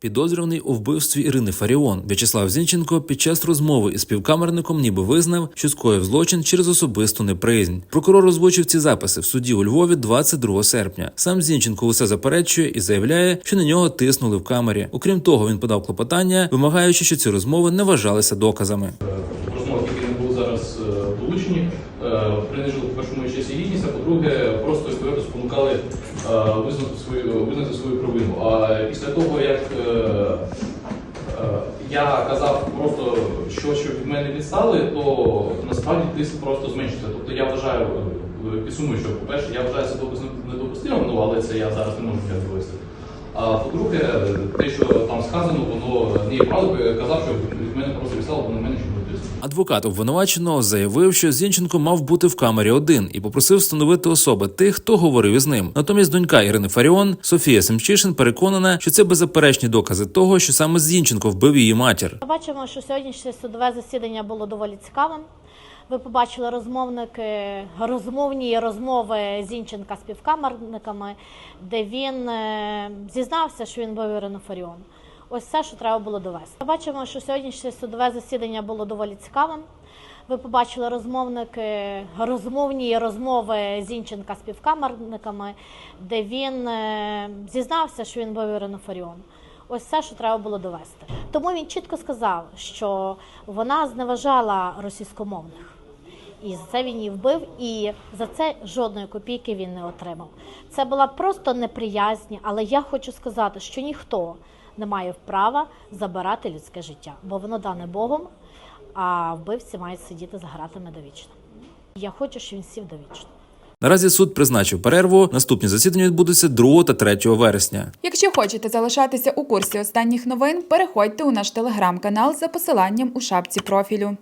Підозрюваний у вбивстві Ірини Фаріон В'ячеслав Зінченко під час розмови із співкамерником ніби визнав, що скоїв злочин через особисту неприязнь. Прокурор озвучив ці записи в суді у Львові 22 серпня. Сам Зінченко усе заперечує і заявляє, що на нього тиснули в камері. Окрім того, він подав клопотання, вимагаючи, що ці розмови не вважалися доказами. Розмови, які не були зараз е, долучені, е, принижили по-перше мою честь і гідність, а по-друге, просто відповідно спонукали е, визнати свою визнати свою провину. А після того, як я казав просто, що, що від мене відстали, то насправді тиск просто зменшився. Тобто я вважаю, підсумую, що по-перше, я вважаю допис недопустимим, ну але це я зараз не можу довести. А по-друге, те, що там сказано, воно не є правдою, казав, що від мене просто відстало, бо на мене тиск. Адвокат обвинуваченого заявив, що Зінченко мав бути в камері один і попросив встановити особи тих, хто говорив із ним. Натомість донька Ірини Фаріон Софія Семчишин переконана, що це беззаперечні докази того, що саме Зінченко вбив її матір. Ми Бачимо, що сьогоднішнє судове засідання було доволі цікавим. Ви побачили розмовники, розмовні розмови Зінченка з співкамерниками, де він е, зізнався, що він був Ірину Фаріон. Ось все, що треба було довести. Бачимо, що сьогоднішнє судове засідання було доволі цікавим. Ви побачили розмовники, розмовні розмови Зінченка з співкамерниками, де він е, зізнався, що він був Ірину Фаріон. Ось все, що треба було довести. Тому він чітко сказав, що вона зневажала російськомовних. І за це він її вбив, і за це жодної копійки він не отримав. Це була просто неприязнь, але я хочу сказати, що ніхто не має права забирати людське життя, бо воно дане Богом, а вбивці мають сидіти за гратами довічно. Я хочу, щоб він сів довічно. Наразі суд призначив перерву. Наступні засідання відбудуться 2 та 3 вересня. Якщо хочете залишатися у курсі останніх новин, переходьте у наш телеграм-канал за посиланням у шапці профілю.